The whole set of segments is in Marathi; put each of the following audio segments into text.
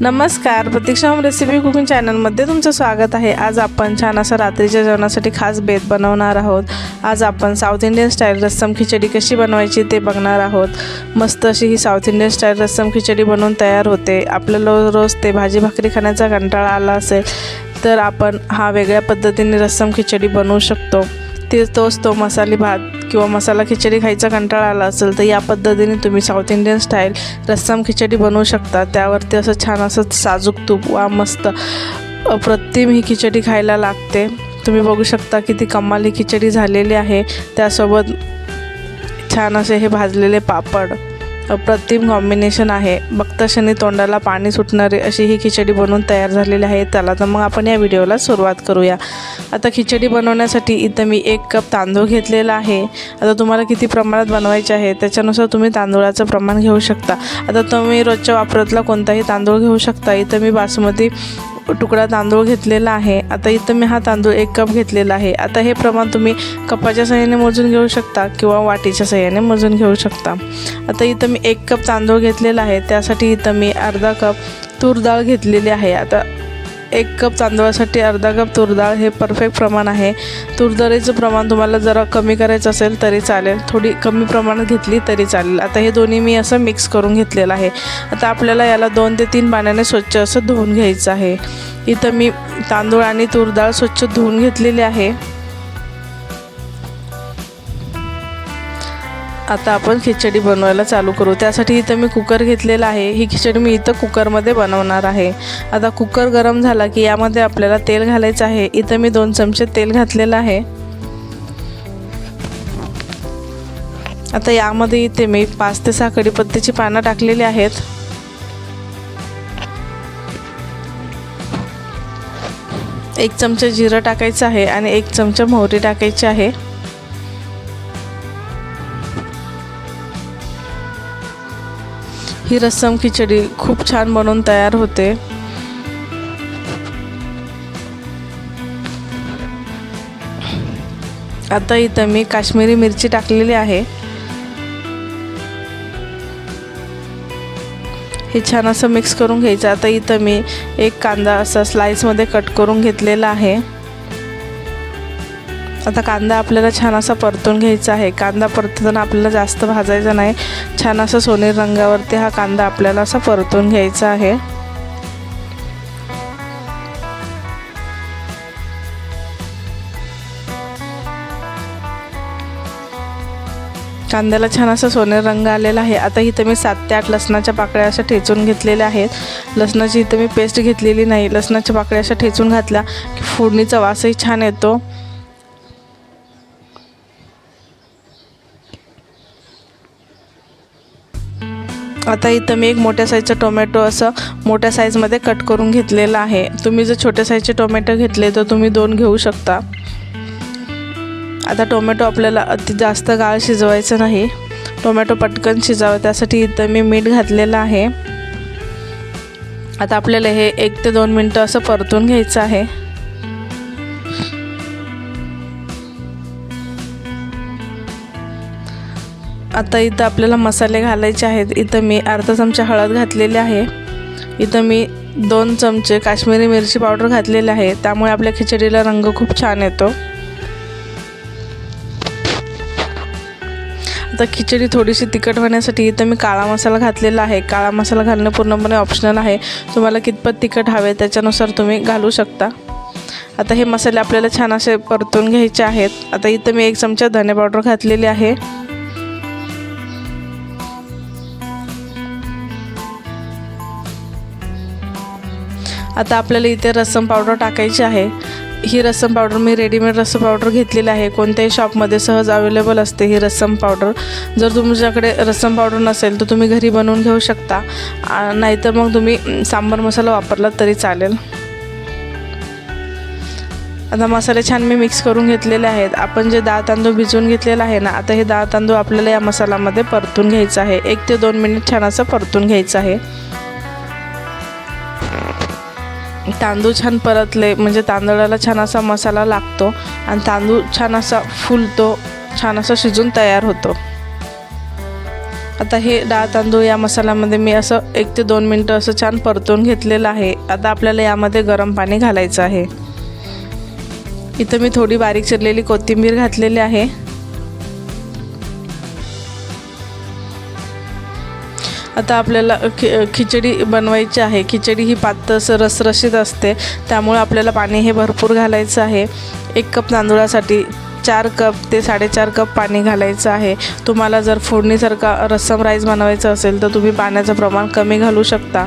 नमस्कार. प्रतीक्षा होम रेसिपी कुकिंग चॅनलमध्ये तुमचं स्वागत आहे. आज आपण छान असं रात्रीच्या जेवणासाठी खास बेत बनवणार आहोत. आज आपण south Indian style rasam khichdi कशी बनवायची ते बघणार आहोत. मस्त अशी ही south Indian style rasam khichdi बनवून तयार होते. आपल्याला रोज ते भाजी भाकरी खाण्याचा कंटाळा आला असेल तर आपण हा वेगळ्या पद्धतीने रस्सम खिचडी बनवू शकतो. ती तोच तो मसाले भात किंवा मसाला खिचडी खायचा कंटाळा आला असेल तर या पद्धतीने तुम्ही south Indian style rasam khichdi बनवू शकता. त्यावरती असं छान असं साजूक तूप वा मस्त अप्रतिम ही खिचडी खायला लागते. तुम्ही बघू शकता किती कमाल ही खिचडी झालेली आहे. त्यासोबत छान असे हे भाजलेले पापड. अप्रतिम कॉम्बिनेशन आहे. बघता तोंडाला पाणी सुटणारे अशी ही खिचडी बनवून तयार झालेली आहे. त्याला तर मग आपण या व्हिडिओला सुरुवात करूया. आता खिचडी बनवण्यासाठी इथं मी एक कप तांदूळ घेतलेला आहे. आता तुम्हाला किती प्रमाणात बनवायचे आहे त्याच्यानुसार तुम्ही तांदूळाचं प्रमाण घेऊ शकता. आता तुम्ही रोजच्या वापरातला कोणताही तांदूळ घेऊ शकता. इथं मी बासमती तुकडा तांदूळ घेतलेला आहे. आता इथं मी हा तांदूळ एक कप घेतलेला आहे. आता हे प्रमाण तुम्ही कपाच्या सहाय्याने मोजून घेऊ शकता किंवा वाटीच्या सहाय्याने मोजून घेऊ शकता. आता इथं मी एक कप तांदूळ घेतलेला आहे. त्यासाठी इथं मी अर्धा कप तूर डाळ घेतलेली आहे. आता एक कप तांदूळासाठी अर्धा कप तुरडाळ हे परफेक्ट प्रमाण आहे. तुरडाळीचं प्रमाण तुम्हाला जरा कमी करायचं असेल तरी चालेल. थोडी कमी प्रमाणात घेतली तरी चालेल. आता हे दोन्ही मी असं मिक्स करून घेतलेलं आहे. आता आपल्याला याला दोन ते तीन पाण्याने स्वच्छ असं धुवून घ्यायचं आहे. इथं मी तांदूळ आणि तुरडाळ स्वच्छ धुवून घेतलेली आहे. आता आपण खिचडी बनवायला चालू करू. त्यासाठी इथं मी कुकर घेतलेला आहे. ही खिचडी मी इथं कुकरमध्ये बनवणार आहे. आता कुकर गरम झाला की यामध्ये आपल्याला तेल घालायचं आहे. इथं मी दोन चमचे तेल घातलेलं आहे. आता यामध्ये इथे मी पाच ते सहा कढीपत्त्याची पानं टाकलेली आहेत. एक चमचा जिरं टाकायचं आहे आणि एक चमचा मोहरी टाकायची आहे. ही रस्सम खिचडी खूप छान बनवून तयार होते. आता इथं मी काश्मीरी मिरची टाकलेली आहे. हे छान असं मिक्स करून घ्यायचं. आता इथं मी एक कांदा असा स्लाईसमध्ये कट करून घेतलेला आहे. आता कांदा आपल्याला छान असा परतून घ्यायचा आहे. कांदा परतताना आपल्याला जास्त भाजायचा नाही. छान असं सोनेरी रंगावरती हा कांदा आपल्याला असा परतून घ्यायचा आहे. कांद्याला छान असा सोनेरी रंग आलेला आहे. आता इथं मी सात ते आठ लसणाच्या पाकळ्या अशा ठेचून घेतलेल्या आहेत. लसणाची इथं मी पेस्ट घेतलेली नाही. लसणाच्या पाकळ्या अशा ठेचून घातल्या की फोडणीचा वासही छान येतो. आता इथं मी एक मोठ्या साईजचं टोमॅटो असं मोठ्या साईजमध्ये कट करून घेतलेलं आहे. तुम्ही जर छोट्या साईजचे टोमॅटो घेतले तर तुम्ही दोन घेऊ शकता. आता टोमॅटो आपल्याला अति जास्त गाळ शिजवायचं नाही. टोमॅटो पटकन शिजावं त्यासाठी इथं मी मीठ घातलेलं आहे. आता आपल्याला हे एक ते दोन मिनटं असं परतून घ्यायचं आहे. आता इथं आपल्याला मसाले घालायचे आहेत. इथं मी अर्धा चमचा हळद घातलेली आहे. इथं मी दोन चमचे काश्मीरी मिरची पावडर घातलेले आहे. त्यामुळे आपल्या खिचडीला रंग खूप छान येतो. आता खिचडी थोडीशी तिखट होण्यासाठी इथं मी काळा मसाला घातलेला आहे. काळा मसाला घालणं पूर्णपणे ऑप्शनल आहे. तुम्हाला कितपत तिखट हवे त्याच्यानुसार तुम्ही घालू शकता. आता हे मसाले आपल्याला छान असे परतून घ्यायचे आहेत. आता इथं मी एक चमचा धने पावडर घातलेली आहे. आता आपल्याला इथे रस्सम पावडर टाकायची आहे. ही रस्सम पावडर मी रेडीमेड रस्सम पावडर घेतलेली आहे. कोणत्याही शॉपमध्ये सहज अवेलेबल असते ही रस्सम पावडर. जर तुमच्याकडे रस्सम पावडर नसेल तर तुम्ही घरी बनवून घेऊ शकता. नाहीतर मग तुम्ही सांबार मसाला वापरला तरी चालेल. आता मसाले छान मी मिक्स करून घेतलेले आहेत. आपण जे डाळ तांदूळ भिजवून घेतलेला आहे ना आता हे डाळ तांदूळ आपल्याला या मसाल्यामध्ये परतून घ्यायचं आहे. एक ते दोन मिनिट छान असं परतून घ्यायचं आहे. तांदूळ छान परतले म्हणजे तांदळाला छान असा मसाला लागतो आणि तांदूळ छान असा फुलतो छान असा शिजून तयार होतो. आता हे डाळ तांदूळ या मसाल्यामध्ये मी असं एक ते दोन मिनटं असं छान परतून घेतलेलं आहे. आता आपल्याला यामध्ये गरम पाणी घालायचं आहे. इथं मी थोडी बारीक चिरलेली कोथिंबीर घातलेली आहे. आता आपल्याला खि खिचडी बनवायची आहे. खिचडी ही पातस रसरशीत असते. त्यामुळे आपल्याला पाणी हे भरपूर घालायचं आहे. एक कप तांदूळासाठी चार कप ते साडेचार कप पाणी घालायचं आहे. तुम्हाला जर फोडणीसारखा रस्सम राईस बनवायचं असेल तर तुम्ही पाण्याचं प्रमाण कमी घालू शकता.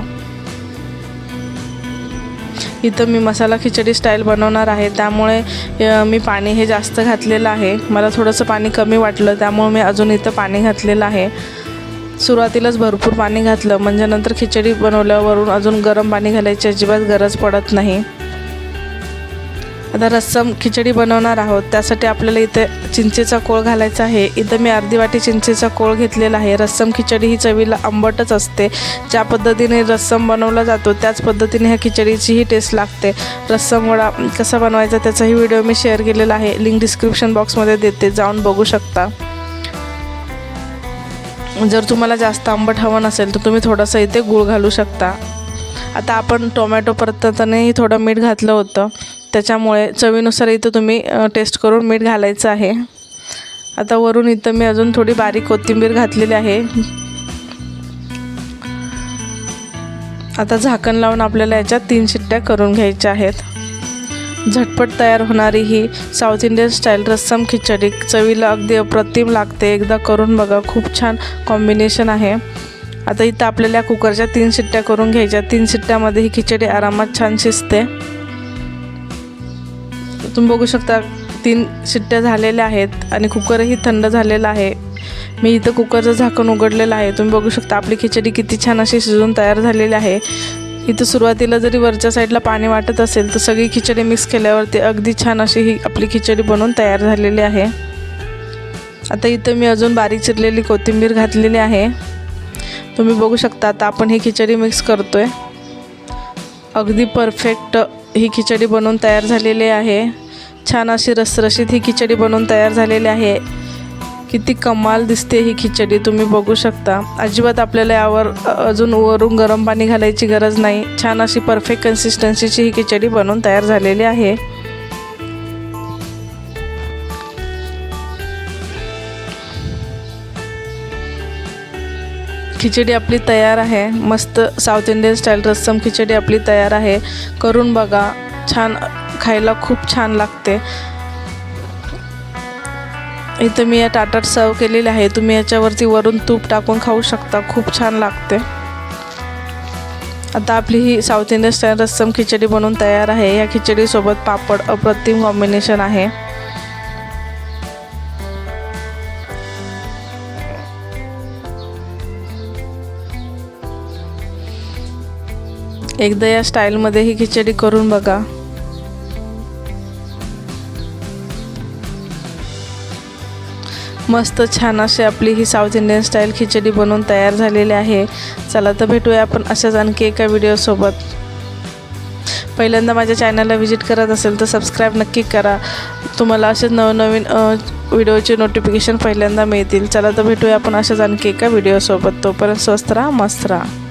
इथं मी मसाला खिचडी स्टाईल बनवणार आहे. त्यामुळे मी पाणी हे जास्त घातलेलं आहे. मला थोडंसं पाणी कमी वाटलं त्यामुळे मी अजून इथं पाणी घातलेलं आहे. सुरुवातीलाच भरपूर पाणी घातलं. म्हणजे नंतर खिचडी बनवल्यावरून अजून गरम पाणी घालायची अजिबात गरज पडत नाही. आता रस्सम खिचडी बनवणार आहोत. त्यासाठी आपल्याला इथे चिंचेचा कोळ घालायचा आहे. इथं मी अर्धी वाटी चिंचेचा कोळ घेतलेला आहे. रस्सम खिचडी ही चवीला आंबटच असते. ज्या पद्धतीने रस्सम बनवला जातो त्याच पद्धतीने ह्या खिचडीचीही टेस्ट लागते. रस्सम वडा कसा बनवायचा त्याचाही व्हिडिओ मी शेअर केलेला आहे. लिंक डिस्क्रिप्शन बॉक्समध्ये देते. जाऊन बघू शकता. म्हणजे जर तुम्हाला जास्त आंबट हवं नसेल तर तुम्ही थोडंसं इथे गूळ घालू शकता. आता आपण टोमॅटो परततानाही थोडं मीठ घातलं होतं. त्याच्यामुळे चवीनुसार इथं तुम्ही टेस्ट करून मीठ घालायचं आहे. आता वरून इथं मी अजून थोडी बारीक कोथिंबीर घातलेली आहे. आता झाकण लावून आपल्याला याच्यात तीन शिट्ट्या करून घ्यायच्या आहेत. झटपट तयार होणारी ही south Indian style rasam khichdi. चवीला अगदी अप्रतिम लागते. एकदा करून बघा खूप छान कॉम्बिनेशन आहे. आता इथं आपल्याला कुकरच्या तीन शिट्ट्या करून घ्यायच्या. तीन शिट्ट्यामध्ये ही खिचडी आरामात छान शिजते. तुम्ही बघू शकता तीन शिट्ट्या झालेल्या आहेत आणि कुकरही थंड झालेला आहे. मी इथं कुकरचं झाकण उघडलेलं आहे. तुम्ही बघू शकता आपली खिचडी किती छान अशी शिजून तयार झालेली आहे. इथं सुरुवातीला जरी वरच्या साईडला पाणी वाटत असेल तर सगळी खिचडी मिक्स केल्यावरती अगदी छान अशी ही आपली खिचडी बनवून तयार झालेली आहे. आता इथं मी अजून बारीक चिरलेली कोथिंबीर घातलेली आहे. तुम्ही बघू शकता आता आपण ही खिचडी मिक्स करतो आहे अगदी परफेक्ट ही खिचडी बनवून तयार झालेली आहे. छान अशी रसरशीत ही खिचडी बनवून तयार झालेली आहे. किती कमाल दिसते ही खिचडी तुम्ही बघू शकता. अजिबात आपल्याला यावर अजून वरून गरम पाणी घालायची गरज नाही. छान अशी परफेक्ट कन्सिस्टन्सीची ही खिचडी बनवून तयार झालेली आहे. खिचडी आपली तयार आहे. मस्त south Indian style rasam khichdi आपली तयार आहे. करून बघा. छान खायला खूप छान लागते. इथं मी या टाटात सर्व केलेली आहे. तुम्ही याच्यावरती वरून तूप टाकून खाऊ शकता. खूप छान लागते. आता आपली ही south Indian style rasam khichdi बनवून तयार आहे. या खिचडीसोबत पापड अप्रतिम कॉम्बिनेशन आहे. एकदा या स्टाईलमध्ये ही खिचडी करून बघा. मस्त छान अशी आपली ही साऊथ इंडियन स्टाईल खिचडी बनवून तयार झालेली आहे. चला तर भेटूया आपण अशाच आणखी एका व्हिडिओसोबत पहिल्यांदा माझ्या चॅनलला व्हिजिट करत असेल तर सबस्क्राईब नक्की करा. तुम्हाला असेच नवनवीन व्हिडिओचे नोटिफिकेशन पहिल्यांदा मिळतील. चला तर भेटूया आपण अशाच आणखी एका व्हिडिओसोबत तोपर्यंत स्वस्त राहा मस्त राहा.